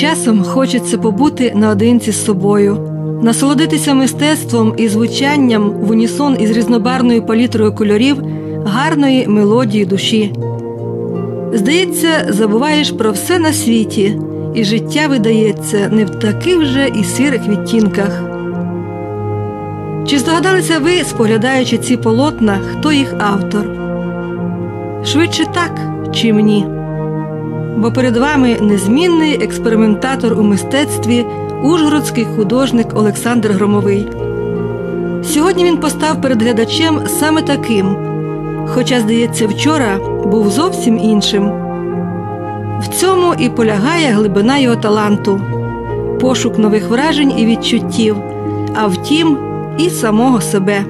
Часом хочеться побути наодинці з собою, насолодитися мистецтвом і звучанням в унісон із різнобарною палітрою кольорів гарної мелодії душі. Здається, забуваєш про все на світі, і життя видається не в таких же і сірих відтінках. Чи здогадалися ви, споглядаючи ці полотна, хто їх автор? Швидше так, чим ні. Бо перед вами незмінний експериментатор у мистецтві, ужгородський художник Олександр Громовий. Сьогодні він постав перед глядачем саме таким, хоча, здається, вчора був зовсім іншим. В цьому і полягає глибина його таланту, пошук нових вражень і відчуттів, а втім, і самого себе.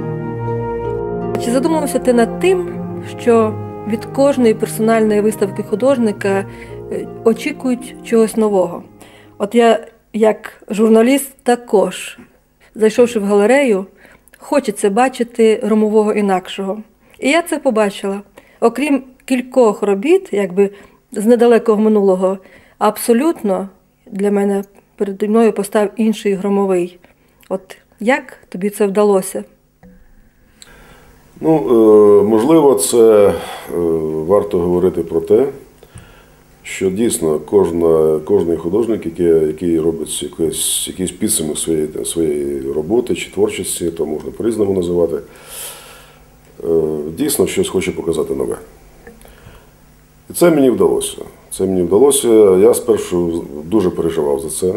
Чи задумався ти над тим, що від кожної персональної виставки художника очікують чогось нового? От я, як журналіст, також, зайшовши в галерею, хочеться бачити громового інакшого. І я це побачила. Окрім кількох робіт, якби з недалекого минулого, абсолютно для мене перед мною постав інший громовий. От як тобі це вдалося? Ну, е, можливо, це е, варто говорити про те, що дійсно кожна, кожний художник, який, який робить якийсь, якийсь підсумок своєї, своєї роботи чи творчості, то можна по-різному називати, е, дійсно щось хоче показати нове. І це мені вдалося. Це мені вдалося. Я спершу дуже переживав за це.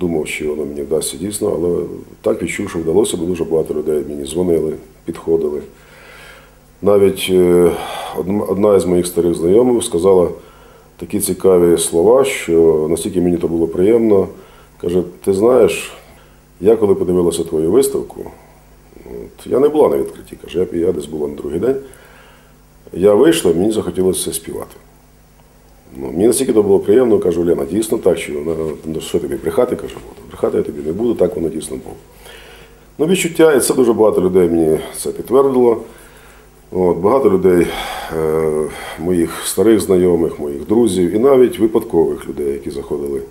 Думав, що воно мені вдасться дійсно, але так відчув, що вдалося, бо дуже багато людей мені дзвонили, підходили. Навіть е, одна із моїх старих знайомих сказала такі цікаві слова, що настільки мені то було приємно. Каже, ти знаєш, я коли подивилася твою виставку, от, я не була на відкритті, каже, я, я десь була на другий день. Я вийшла, мені захотілося співати. Ну, Мені настільки то було приємно, кажу, Лена, дійсно так, що ну, що тобі брехати, кажу, брехати я тобі не буду, так воно дійсно було. Ну, відчуття, і це дуже багато людей мені це підтвердило. От, Багато людей, е, моїх старих знайомих, моїх друзів і навіть випадкових людей, які заходили.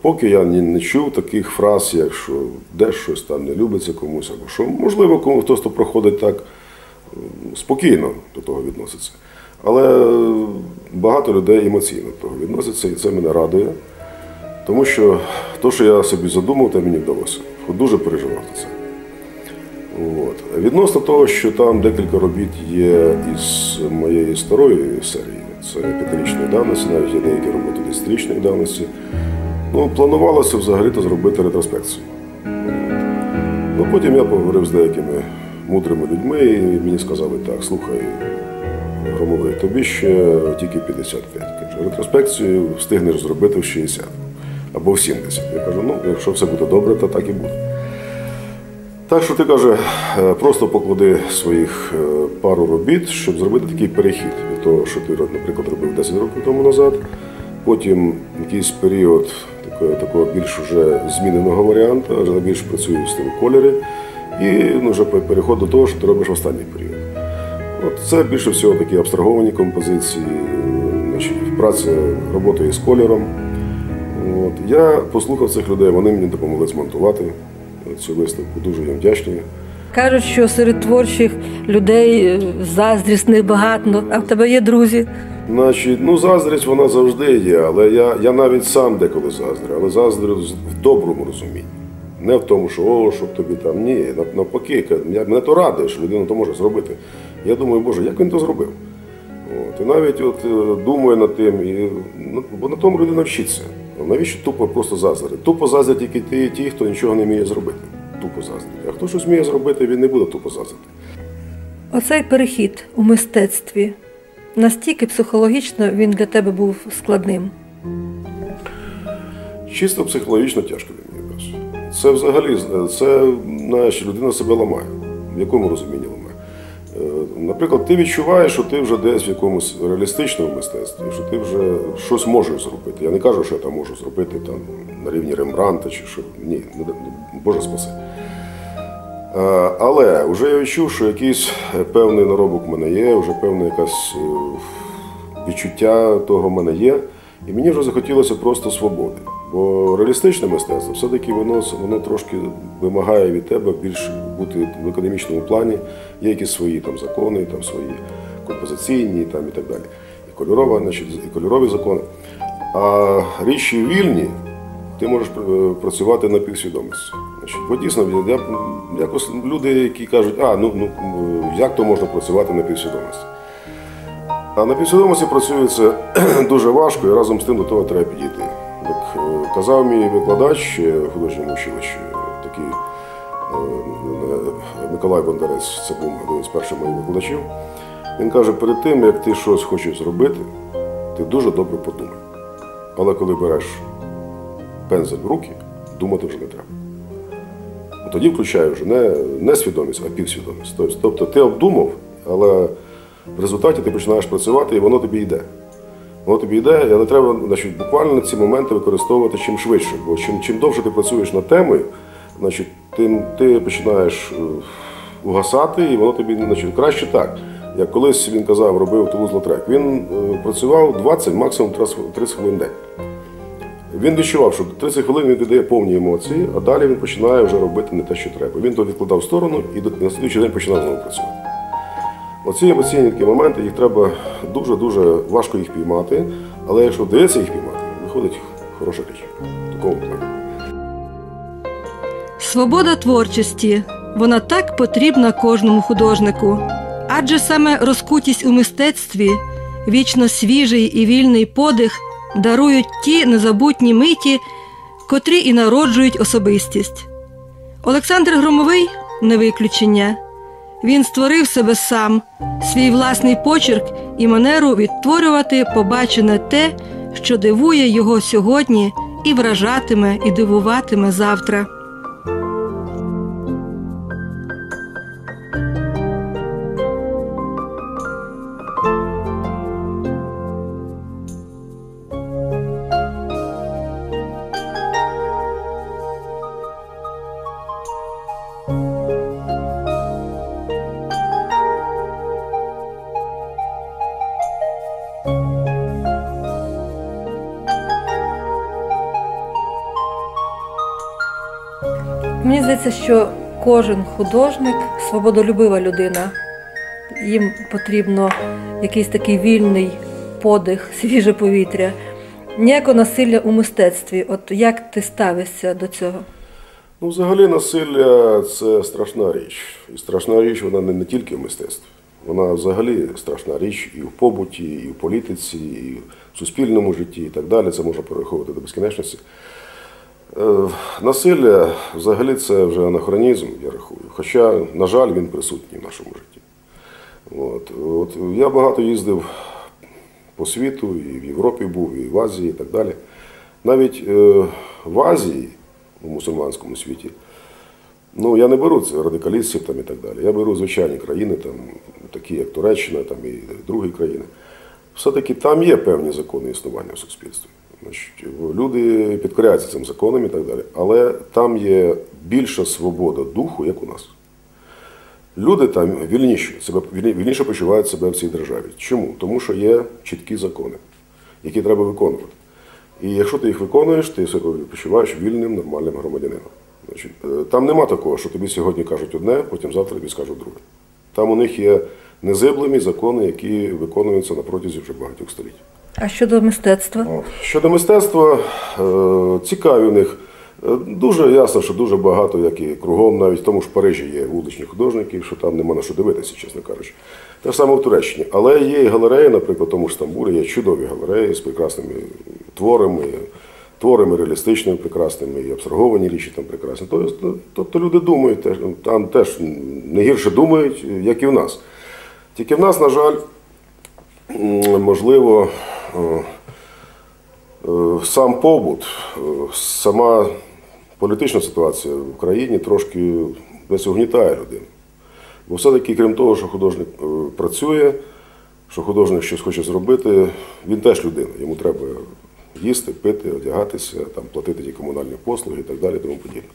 Поки я не, чув таких фраз, як що де щось там не любиться комусь, або що, можливо, кому хтось проходить так спокійно до того відноситься. Але багато людей емоційно до того відноситься, і це мене радує. Тому що те, що я собі задумав, те мені вдалося. Дуже переживав за це. От. Відносно того, що там декілька робіт є із моєї старої серії, це п'ятирічної давності, навіть є деякі роботи десятирічної давності. Ну, Планувалося взагалі-то зробити ретроспекцію. Ну, Потім я поговорив з деякими мудрими людьми, і мені сказали, так, слухай, громовий, тобі ще тільки 55. Кажу, ретроспекцію встигнеш зробити в 60 або в 70. Я кажу, ну, якщо все буде добре, то так і буде. Так що ти каже, е, просто поклади своїх е, пару робіт, щоб зробити такий перехід від того, що ти, наприклад, робив 10 років тому назад. Потім якийсь період такого, такого більш уже зміненого варіанту, адже більш працюю з тим кольорі, і ну, вже переход до того, що ти робиш останній період. От Це більше всього такі абстраговані композиції, значить, праця роботою з кольором. От. Я послухав цих людей, вони мені допомогли змонтувати цю виставку. Дуже їм вдячний. Кажуть, що серед творчих людей е, заздрісних багато, а в тебе є друзі. Значить, ну заздрість вона завжди є, але я я навіть сам деколи заздрю, але заздрю в доброму розумінні. Не в тому, що о, щоб тобі там ні, навпаки, мене то радує, що людина то може зробити. Я думаю, Боже, як він то зробив? От, І навіть от е, думаю над тим, і, ну, бо на тому людина вчиться. Навіщо тупо просто заздрити? Тупо заздрять тільки ті, ті, хто нічого не вміє зробити. Тупо заздрить. А хто щось вміє зробити, він не буде тупо заздрити. Оцей перехід у мистецтві настільки психологічно він для тебе був складним. Чисто психологічно тяжко для мене. Це взагалі це, знаєш, людина себе ламає. В якому розумінні ламає? Е, наприклад, ти відчуваєш, що ти вже десь в якомусь реалістичному мистецтві, що ти вже щось можеш зробити. Я не кажу, що я там можу зробити там, на рівні Рембранта чи що. Ні, Боже спаси. Е, але вже я відчув, що якийсь певний наробок в мене є, вже певне якесь відчуття того в мене є. І мені вже захотілося просто свободи. Бо реалістичне мистецтво все-таки воно, воно трошки вимагає від тебе більш бути в академічному плані. Є якісь свої там закони, там свої композиційні там, і так далі. І кольорова, значить, і кольорові закони. А річі вільні, ти можеш е, працювати на півсвідомості. Значить, бо дійсно, я, якось люди, які кажуть, а ну, ну як то можна працювати на півсвідомості? А на підсвідомості працюється дуже важко і разом з тим до того треба підійти. Як е, казав мій викладач художньому училищі, такий Миколай Бондарець, це був один з перших моїх викладачів. Він каже, перед тим, як ти щось хочеш зробити, ти дуже добре подумай. Але коли береш пензель в руки, думати вже не треба. Тоді включає вже не, не свідомість, а півсвідомість. Тобто, тобто ти обдумав, але в результаті ти починаєш працювати і воно тобі йде. Воно тобі йде, але треба значить, буквально ці моменти використовувати чим швидше. Бо чим, чим довше ти працюєш над темою, значить, тим ти починаєш е, угасати, і воно тобі значить, краще так. Як колись він казав, робив Тулуз Лотрек, він е, працював 20, максимум 30 хвилин день. Він відчував, що 30 хвилин він віддає повні емоції, а далі він починає вже робити не те, що треба. Він то відкладав в сторону і на слідчий день починав знову працювати. Оці емоційні такі моменти, їх треба дуже-дуже важко їх піймати, але якщо вдається їх піймати, виходить хороша річ. В такому. Свобода творчості вона так потрібна кожному художнику, адже саме розкутість у мистецтві, вічно свіжий і вільний подих дарують ті незабутні миті, котрі і народжують особистість. Олександр Громовий не виключення. Він створив себе сам, свій власний почерк і манеру відтворювати побачене те, що дивує його сьогодні, і вражатиме, і дивуватиме завтра. Здається, що кожен художник свободолюбива людина. Їм потрібно якийсь такий вільний подих, свіже повітря. Ніякого насилля у мистецтві. От як ти ставишся до цього? Ну, взагалі, насилля це страшна річ. І страшна річ вона не, не тільки в мистецтві. Вона взагалі страшна річ і в побуті, і в політиці, і в суспільному житті, і так далі. Це можна перераховувати до безкінечності. Е, Насилля взагалі це вже анахронізм, я рахую. Хоча, на жаль, він присутній в нашому житті. От. От я багато їздив по світу, і в Європі був, і в Азії, і так далі. Навіть е, в Азії, у мусульманському світі, ну я не беру це радикалістів там і так далі. Я беру звичайні країни, там, такі як Туреччина там, і другі країни. Все-таки там є певні закони існування в суспільстві. Значить, люди підкоряються цим законам і так далі. Але там є більша свобода духу, як у нас. Люди там вільніші, себе, вільніше почувають себе в цій державі. Чому? Тому що є чіткі закони, які треба виконувати. І якщо ти їх виконуєш, ти себе почуваєш вільним, нормальним громадянином. Значить, е, там нема такого, що тобі сьогодні кажуть одне, потім завтра тобі скажуть друге. Там у них є незиблемі закони, які виконуються на протязі вже багатьох століть. А щодо мистецтва? Щодо мистецтва, е, цікаві у них. Е, Дуже ясно, що дуже багато, як і кругом, навіть в тому ж Парижі є вуличні художники, що там нема на що дивитися, чесно кажучи. Те саме в Туреччині. Але є і галереї, наприклад, в тому ж Стамбулі, є чудові галереї з прекрасними творами, творами реалістичними, прекрасними, і абстраговані річі там прекрасні. Тобто, тобто люди думають, там теж не гірше думають, як і в нас. Тільки в нас, на жаль, можливо, сам побут, е, сама політична ситуація в країні трошки десь угнітає людину. Бо все-таки, крім того, що художник е, працює, що художник щось хоче зробити, він теж людина. Йому треба їсти, пити, одягатися, там, платити ті комунальні послуги і так далі. Тому подібне.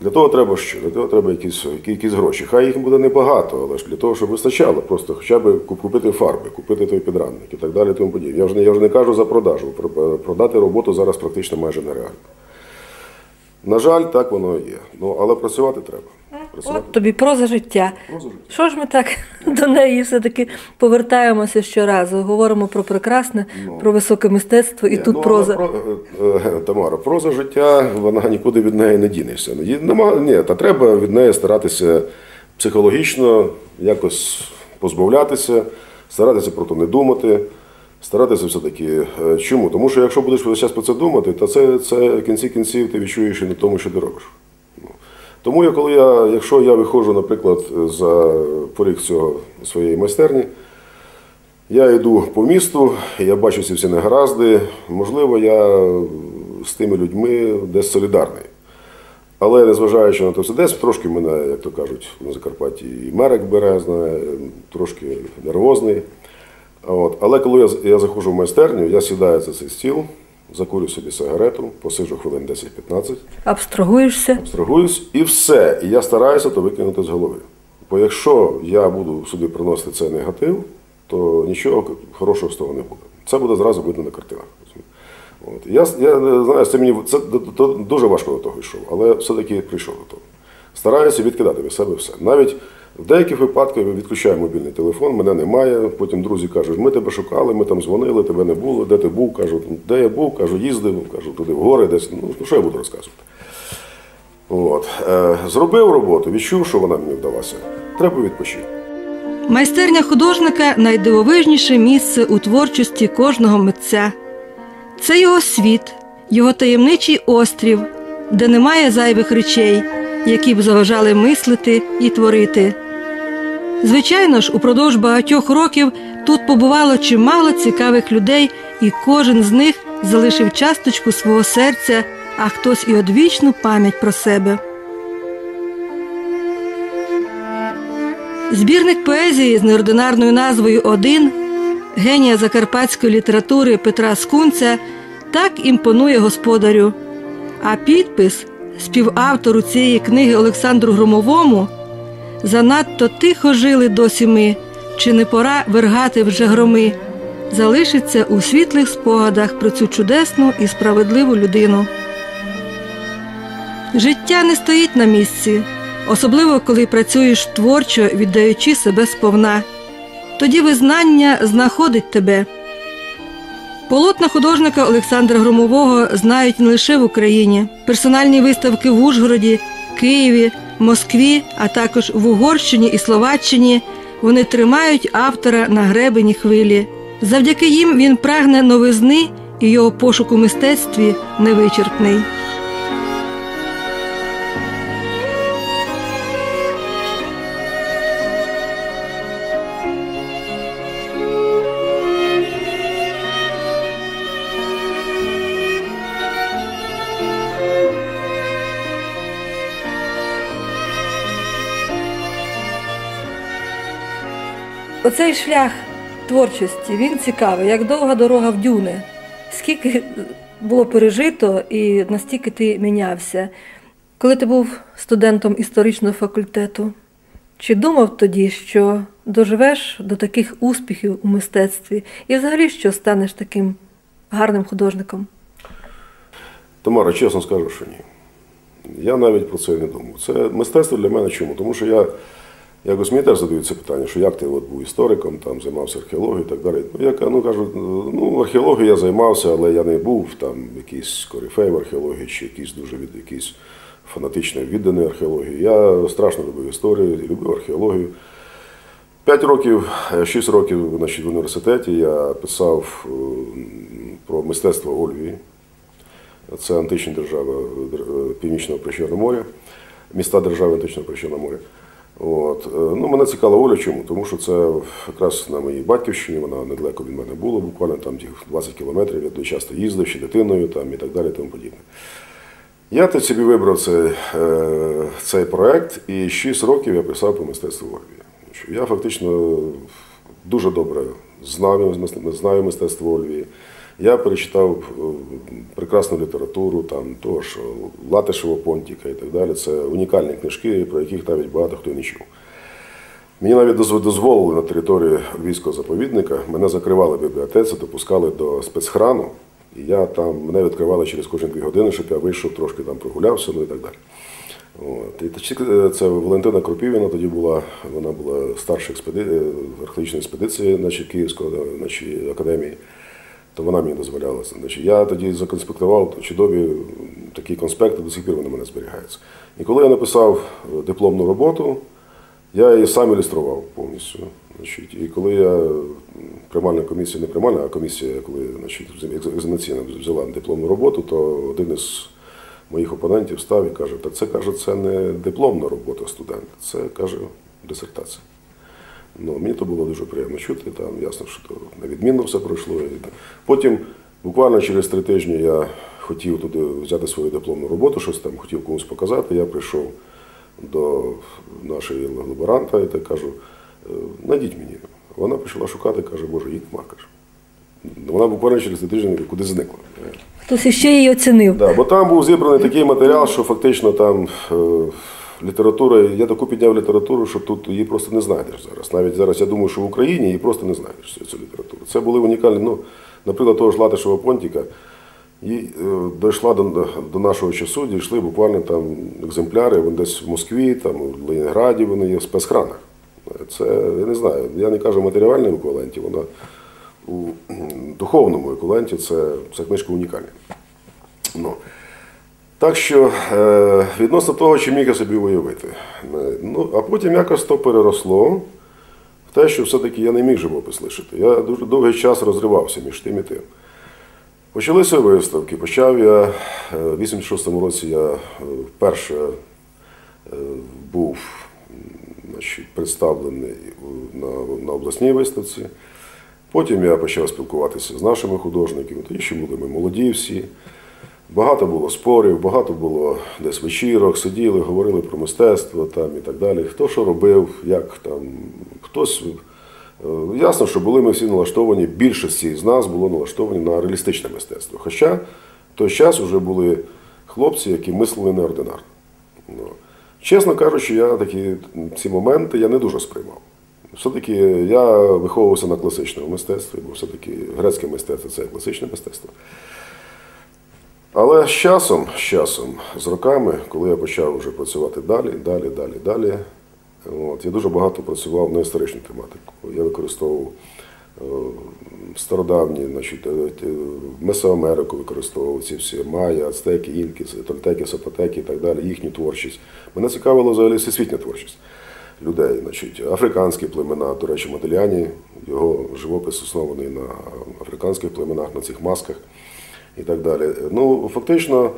Для того треба що? Для того треба якісь, якісь гроші. Хай їх буде небагато, але ж для того, щоб вистачало, просто хоча б купити фарби, купити той підрамник і так далі. Тому подібне. Я вже не я вже не кажу за продажу. Продати роботу зараз практично майже нереально. На жаль, так воно і є. Ну але працювати треба. От тобі проза життя. Проза життя. Що ж ми так до неї все-таки повертаємося щоразу? Говоримо про прекрасне, про високе мистецтво, і Ні, тут ну, проза. Про, е, е, Тамара, проза життя, вона нікуди від неї не дінешся. Нема, ні, та треба від неї старатися психологічно якось позбавлятися, старатися про то не думати, старатися все-таки. е, Чому? Тому що якщо будеш весь час про це думати, то це, це в кінці кінців ти відчуєш і не тому, що ти робиш. Тому я, коли я, якщо я виходжу, наприклад, за поріг цього своєї майстерні, я йду по місту, я бачу ці всі негаразди. Можливо, я з тими людьми десь солідарний. Але незважаючи на те все, десь трошки мене, як то кажуть, на Закарпатті і мерик бере, знає, трошки нервозний. От. Але коли я, я заходжу в майстерню, я сідаю за цей стіл, закурю собі сигарету, посиджу хвилин 10-15, Абстрагуєшся. абстрагуюсь і все. І я стараюся то викинути з голови. Бо якщо я буду сюди приносити цей негатив, то нічого хорошого з того не буде. Це буде зразу видно на картинах. От. Я, я знаю, це мені це дуже важко до того йшов, але все-таки прийшов до того. Стараюся відкидати від себе все. Навіть в деяких випадках відключаю мобільний телефон, мене немає. Потім друзі кажуть, ми тебе шукали, ми там дзвонили, тебе не було, де ти був? Кажу, де я був, кажу, їздив, кажу, туди в гори десь. Ну, що я буду розказувати? От. Е, зробив роботу, відчув, що вона мені вдалася. Треба відпочити. Майстерня художника найдивовижніше місце у творчості кожного митця. Це його світ, його таємничий острів, де немає зайвих речей, які б заважали мислити і творити. Звичайно ж, упродовж багатьох років тут побувало чимало цікавих людей, і кожен з них залишив часточку свого серця, а хтось і одвічну пам'ять про себе. Збірник поезії з неординарною назвою Один генія закарпатської літератури Петра Скунця так імпонує господарю. А підпис співавтору цієї книги Олександру Громовому занадто тихо жили досі ми, чи не пора вергати вже громи, залишиться у світлих спогадах про цю чудесну і справедливу людину. Життя не стоїть на місці, особливо коли працюєш творчо, віддаючи себе сповна. Тоді визнання знаходить тебе. Полотна художника Олександра Громового знають не лише в Україні. Персональні виставки в Ужгороді, Києві, Москві, а також в Угорщині і Словаччині вони тримають автора на гребені хвилі. Завдяки їм він прагне новизни і його пошук у мистецтві невичерпний. Оцей шлях творчості він цікавий, як довга дорога в дюни. Скільки було пережито і настільки ти мінявся. Коли ти був студентом історичного факультету, чи думав тоді, що доживеш до таких успіхів у мистецтві і взагалі що станеш таким гарним художником? Тамара, чесно скажу, що ні. Я навіть про це не думав. Це мистецтво для мене чому? Тому що я якось мені теж задають питання, що як ти от був істориком, там займався археологією і так далі. Ну, я ну, кажу, ну, археологією я займався, але я не був там якийсь корифей в археології чи якийсь дуже від якийсь фанатично відданий археології. Я страшно любив історію, любив археологію. П'ять років, е, шість років значить, в університеті я писав е, про мистецтво Львові. Це античні держави е, Північного Причорного моря, міста держави Античного Причорного моря. От. е, Ну, мене цікава Оля чому? Тому що це якраз на моїй батьківщині, вона недалеко від мене була, буквально там 20 кілометрів, я туди часто їздив ще дитиною там, і так далі, тому подібне. Я тут собі вибрав цей, е, цей проект, і 6 років я писав по мистецтву в Львові. Я фактично дуже добре знаю, знаю мистецтво Львові. Я перечитав е, прекрасну літературу, там того, що Латишева Понтіка і так далі. Це унікальні книжки, про яких навіть багато хто не чув. Мені навіть дозволили на території Львівського заповідника, мене закривали в бібліотеці, допускали до спецхрану, і я там, мене відкривали через кожні дві години, щоб я вийшов, трошки там прогулявся, ну і так далі. От. І це Валентина Кропівіна тоді була, вона була старша експеди... е, археологічної експедиції значить, Київської значить, академії, то вона мені дозволяла. Значить, я тоді законспектував чудові такі конспекти, до сих пір вони в мене зберігаються. І коли я написав е, дипломну роботу, я її сам ілюстрував повністю. Значить, і коли я приймальна комісія, не приймальна, а комісія, коли значить, екзаменаційна взяла дипломну роботу, то один із моїх опонентів став і каже, так це каже, це не дипломна робота студента, це каже дисертація. Ну, мені то було дуже приємно чути, там ясно, що то невідмінно все пройшло. Потім, буквально через три тижні, я хотів туди взяти свою дипломну роботу, щось там хотів комусь показати. Я прийшов до нашої лаборанта і так кажу, «Е, найдіть мені. Вона почала шукати, каже, Боже, їх нема, каже. Вона буквально через три тижні куди зникла. Хтось іще її оцінив. Да, бо там був зібраний такий матеріал, що фактично там е, література, я таку підняв літературу, що тут її просто не знайдеш зараз. Навіть зараз я думаю, що в Україні її просто не знайдеш цю, літературу. Це були унікальні, ну, наприклад, того ж Латишева Понтіка. І е, дійшла до, до нашого часу, дійшли буквально там екземпляри, вони десь в Москві, там, в Ленінграді, вони є в спецхранах. Це, я не знаю, я не кажу в матеріальному еквіваленті, вона у духовному еквіваленті це, це книжка унікальна. Ну, так що е, відносно того, чи міг я собі уявити. Е, Ну, а потім якось то переросло в те, що все-таки я не міг живопис лишити. Я дуже довгий час розривався між тим і тим. Почалися виставки. Почав я е, в 86-му році я вперше був значить, представлений на, на обласній виставці. Потім я почав спілкуватися з нашими художниками, тоді ще були ми молоді всі. Багато було спорів, багато було десь вечірок, сиділи, говорили про мистецтво там і так далі. Хто що робив, як там, хтось. е, Ясно, що були ми всі налаштовані, більшості з нас було налаштовані на реалістичне мистецтво. Хоча в той час вже були хлопці, які мислили неординарно. Ну, Чесно кажучи, я такі ці моменти я не дуже сприймав. Все-таки я виховувався на класичному мистецтві, бо все-таки грецьке мистецтво це класичне мистецтво. Але з часом, з часом, з роками, коли я почав вже працювати далі, далі, далі, далі, от, я дуже багато працював на історичну тематику. Я використовував е, стародавні, значить, е, Месоамерику використовував ці всі майя, ацтеки, інки, тольтеки, сапотеки і так далі, їхню творчість. Мене цікавила взагалі всесвітня творчість людей. Значить, африканські племена, до речі, Модельяні, його живопис оснований на африканських племенах, на цих масках і так далі. Ну, фактично,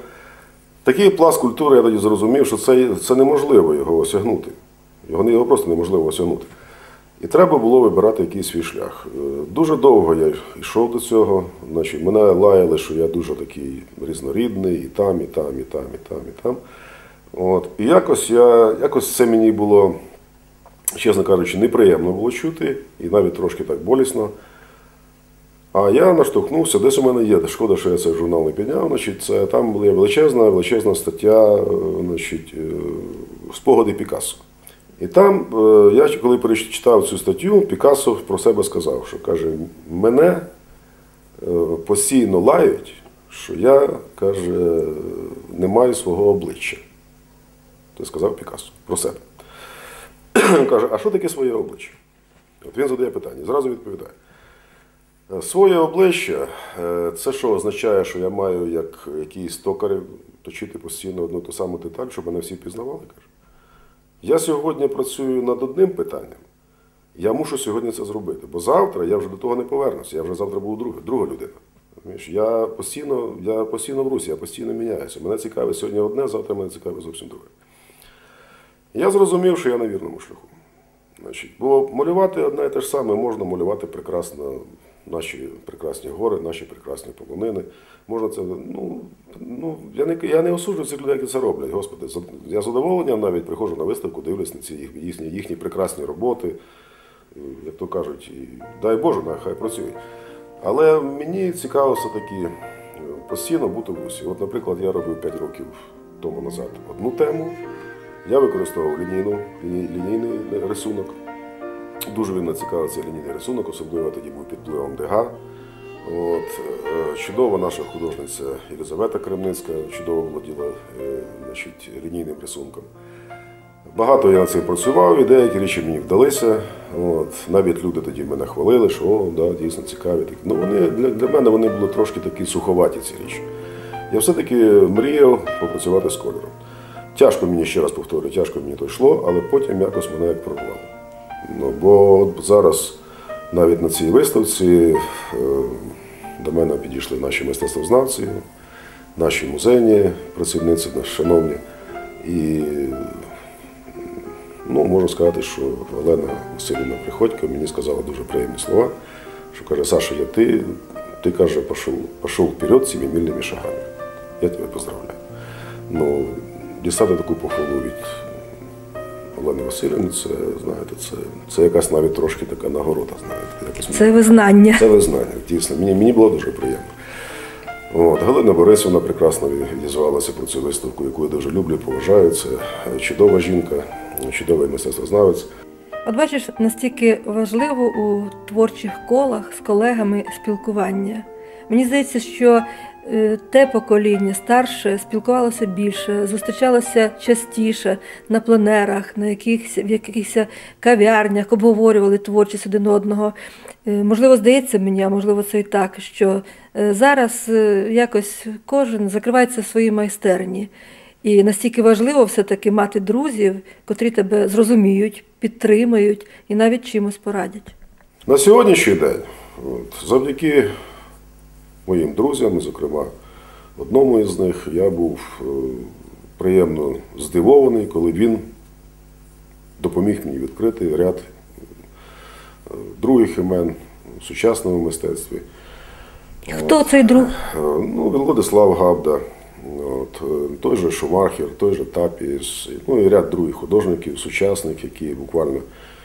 такий пласт культури я тоді зрозумів, що це, це неможливо його осягнути. Його, його просто неможливо осягнути. І треба було вибирати якийсь свій шлях. Е, Дуже довго я йшов до цього. Значить, мене лаяли, що я дуже такий різнорідний, і там, і там, і там, і там, і там. От. І якось, я, якось це мені було, чесно кажучи, неприємно було чути, і навіть трошки так болісно. А я наштовхнувся, десь у мене є, шкода, що я цей журнал не підняв. Значить, це, там була величезна, величезна стаття, е, значить, е, спогади Пікассо. І там, е, я коли перечитав цю статтю, Пікассо про себе сказав, що каже, мене постійно лають, що я каже, не маю свого обличчя. Це сказав Пікассо про себе. Каже, а що таке своє обличчя? От він задає питання, зразу відповідає. Своє обличчя е, це що означає, що я маю як якийсь токар точити постійно одну ту саму деталь, щоб мене всі пізнавали. Каже. Я сьогодні працюю над одним питанням. Я мушу сьогодні це зробити, бо завтра я вже до того не повернуся. Я вже завтра буду друга, друга людина. Я постійно, я постійно в русі, я постійно міняюся. Мене цікавить сьогодні одне, завтра мене цікавить зовсім друге. Я зрозумів, що я на вірному шляху. Значить, бо малювати одне і те ж саме можна малювати прекрасно наші прекрасні гори, наші прекрасні полонини. Можна це, ну, ну я не я не осуджую цих людей, які це роблять. Господи, я задоволенням навіть приходжу на виставку, дивлюсь на ці їхні, їхні прекрасні роботи. Як то кажуть, і дай Боже, нехай працюють. Але мені цікаво все-таки е, постійно бути в русі. От, наприклад, я робив 5 років тому назад одну тему. Я використовував лінійну, ліній- лінійний рисунок. Дуже він цей лінійний рисунок, особливо тоді був під впливом ДГ. От, е, чудова наша художниця Єлизавета Кремницька, чудово володіла е, значить, лінійним рисунком. Багато я над цим працював, і деякі речі мені вдалися. От, навіть люди тоді мене хвалили, що о, да, дійсно цікаві. такі». Ну, вони, для, для мене вони були трошки такі суховаті ці речі. Я все-таки мріяв попрацювати з кольором. Тяжко мені, ще раз повторюю, тяжко мені то йшло, але потім якось мене як прорвало. Ну, бо зараз навіть на цій виставці е, до мене підійшли наші мистецтвознавці, наші музейні працівниці, наші шановні. І ну, можу сказати, що Олена Васильівна Приходько мені сказала дуже приємні слова, що каже, Саша, я ти, ти каже, пішов, пішов вперед семимильними шагами. Я тебе поздравляю. Ну, дістати таку похвалу від Олени Васильівни, це, знаєте, це, це якась навіть трошки така нагорода, знаєте. Якось Це визнання. це визнання, дійсно. Мені, мені було дуже приємно. От, Галина Борисівна прекрасно відізвалася про цю виставку, яку я дуже люблю, поважаю. Це чудова жінка, чудовий мистецтвознавець. От бачиш, настільки важливо у творчих колах з колегами спілкування. Мені здається, що е, те покоління старше спілкувалося більше, зустрічалося частіше на пленерах, на якихось, в якихось кав'ярнях, обговорювали творчість один одного. Е, Можливо, здається мені, а можливо, це і так, що е, зараз якось кожен закривається в своїй майстерні. І настільки важливо все-таки мати друзів, котрі тебе зрозуміють, підтримають і навіть чимось порадять. На сьогоднішній день, от, завдяки моїм друзям, зокрема, одному із них, я був е, приємно здивований, коли він допоміг мені відкрити ряд е, других імен у сучасному мистецтві. Хто цей друг? Е, Ну, Владислав Габда, от, той же Шумахер, той же Тапіс, ну і ряд других художників, сучасних, які буквально,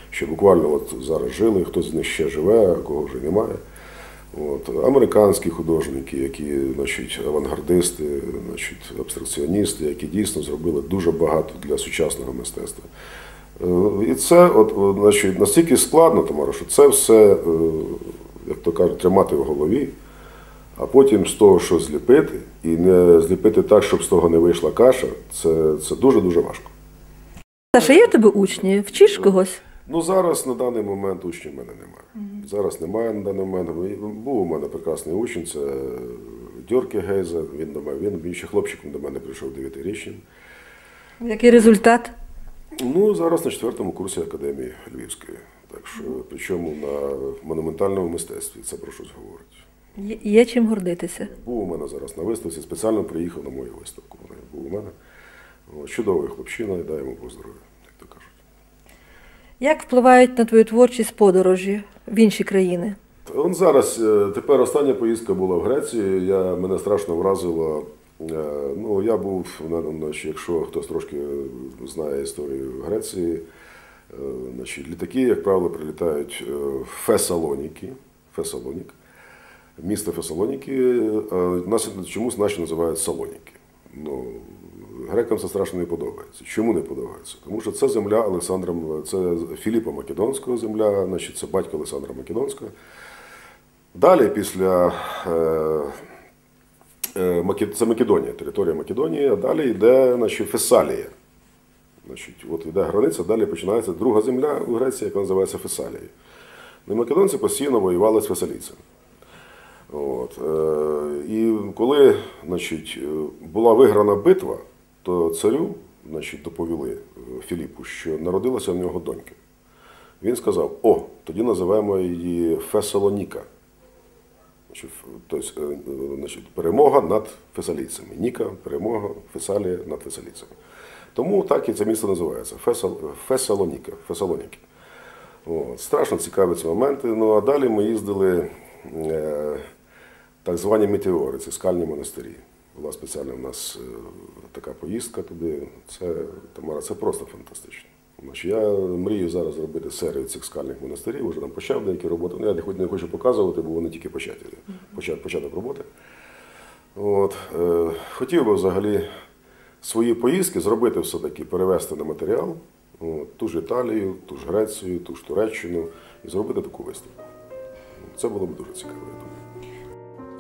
що буквально от зараз жили, хтось з них ще живе, а кого вже немає. От, американські художники, які значить, авангардисти, значить, абстракціоністи, які дійсно зробили дуже багато для сучасного мистецтва. Е, І це от, от, значить, настільки складно, Тамара, що це все, е, як то кажуть, тримати в голові, а потім з того, що зліпити, і не зліпити так, щоб з того не вийшла каша, це, це дуже-дуже важко. Саша, є в тебе учні? Вчиш когось? Ну зараз на даний момент учнів в мене немає. Зараз немає на даний момент. Був у мене прекрасний учень, це Дьорки Гейза. Він до мене, він, він ще хлопчиком до мене прийшов 9-річним. Який результат? Ну, зараз на четвертому курсі Академії Львівської. Так що, причому на монументальному мистецтві це про щось говорить. Є, є чим гордитися. Був у мене зараз на виставці, спеціально приїхав на мою виставку. Був у мене. Чудовий хлопчина, дай йому Бог здоров'я, як то кажуть. Як впливають на твою творчість подорожі в інші країни? Он зараз, е, тепер остання поїздка була в Греції. Я, мене страшно вразило. е, Ну, я був, на- значить, якщо хтось трошки знає історію Греції, е, значить, літаки, як правило, прилітають в Фесалоніки. Фесалонік. Місто Фесалоніки нас чомусь наші називають Салоніки. Ну, грекам це страшно не подобається. Чому не подобається? Тому що це земля Олександра, це Філіпа Македонського земля, значить, це батько Олександра Македонського. Далі, після е, е, це Македонія, територія Македонії, а далі йде значить, Фесалія. Значить, от йде границя, далі починається друга земля у Греції, яка називається Фесалією. Ну, і македонці постійно воювали з фесалійцями. От, е, і коли значить, була виграна битва, то царю значить, доповіли е, Філіпу, що народилася в нього донька. Він сказав: О, тоді називаємо її Фесалоніка. Тобто, е, значить, перемога над фесалійцями. Ніка, перемога, Фесалія над фесалійцями. Тому так і це місто називається Фесал, Фесалоніка. Фесалоніки. От, страшно цікаві ці моменти. Ну а далі ми їздили е, так звані метеори, це скальні монастирі. Була спеціальна в нас е, така поїздка туди. Це Тамара, це просто фантастично. Я мрію зараз зробити серію цих скальних монастирів, вже там почав деякі роботи. Ну, я не, хоч- не хочу показувати, бо вони тільки початі. Почат, початок роботи. От, е, хотів би взагалі свої поїздки зробити все-таки, перевести на матеріал, от, ту ж Італію, ту ж Грецію, ту ж Туреччину і зробити таку виставку. Це було б дуже цікаво, я думаю.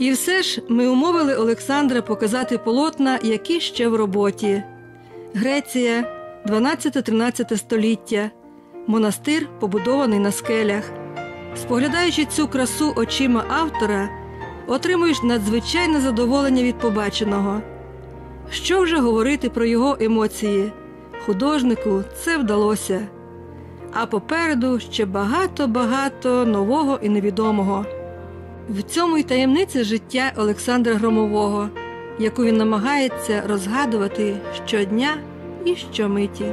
І все ж ми умовили Олександра показати полотна, які ще в роботі. Греція, 12-13 століття, монастир, побудований на скелях. Споглядаючи цю красу очима автора, отримуєш надзвичайне задоволення від побаченого. Що вже говорити про його емоції? Художнику це вдалося. А попереду ще багато-багато нового і невідомого. В цьому й таємниця життя Олександра Громового, яку він намагається розгадувати щодня і щомиті.